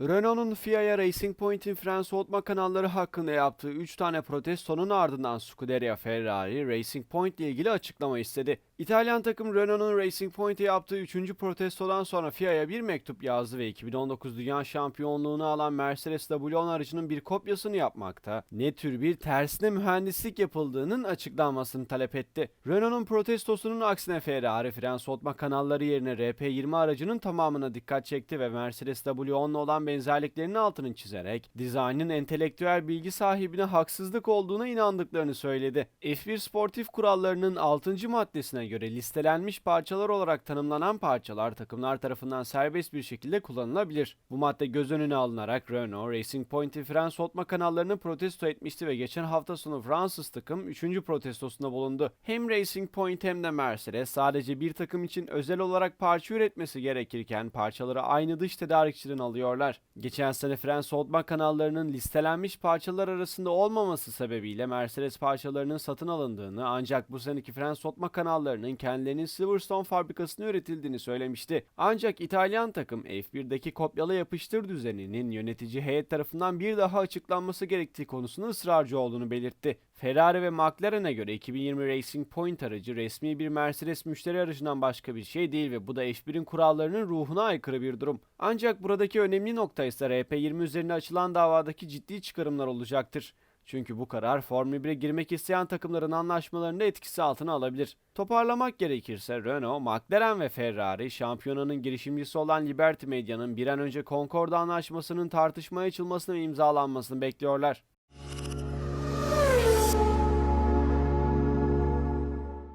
Renault'un FIA'ya Racing Point'in soğutma kanalları hakkında yaptığı 3 tane protestonun ardından Scuderia Ferrari, Racing Point ile ilgili açıklama istedi. İtalyan takım Renault'un Racing Point'e yaptığı 3. protestodan sonra FIA'ya bir mektup yazdı ve 2019 Dünya Şampiyonluğunu alan Mercedes W10 aracının bir kopyasını yapmakta, ne tür bir tersine mühendislik yapıldığının açıklanmasını talep etti. Renault'un protestosunun aksine Ferrari soğutma kanalları yerine RP20 aracının tamamına dikkat çekti ve Mercedes W10'la olan benzerliklerinin altını çizerek dizaynın entelektüel bilgi sahibine haksızlık olduğuna inandıklarını söyledi. F1 sportif kurallarının 6. maddesine göre listelenmiş parçalar olarak tanımlanan parçalar takımlar tarafından serbest bir şekilde kullanılabilir. Bu madde göz önüne alınarak Renault, Racing Point'in fren soğutma kanallarını protesto etmişti ve geçen hafta sonu Fransız takım 3. protestosunda bulundu. Hem Racing Point hem de Mercedes sadece bir takım için özel olarak parça üretmesi gerekirken parçaları aynı dış tedarikçiden alıyorlar. Geçen sene fren soğutma kanallarının listelenmiş parçalar arasında olmaması sebebiyle Mercedes parçalarının satın alındığını ancak bu seneki fren soğutma kanallarının kendilerinin Silverstone fabrikasında üretildiğini söylemişti. Ancak İtalyan takım F1'deki kopyala yapıştır düzeninin yönetici heyet tarafından bir daha açıklanması gerektiği konusunda ısrarcı olduğunu belirtti. Ferrari ve McLaren'e göre 2020 Racing Point aracı resmi bir Mercedes müşteri aracından başka bir şey değil ve bu da F1'in kurallarının ruhuna aykırı bir durum. Ancak buradaki önemli nokta ise RP20 üzerine açılan davadaki ciddi çıkarımlar olacaktır. Çünkü bu karar Formula 1'e girmek isteyen takımların anlaşmalarını etkisi altına alabilir. Toparlamak gerekirse Renault, McLaren ve Ferrari şampiyonanın girişimcisi olan Liberty Media'nın bir an önce Concorde anlaşmasının tartışmaya açılmasını ve imzalanmasını bekliyorlar.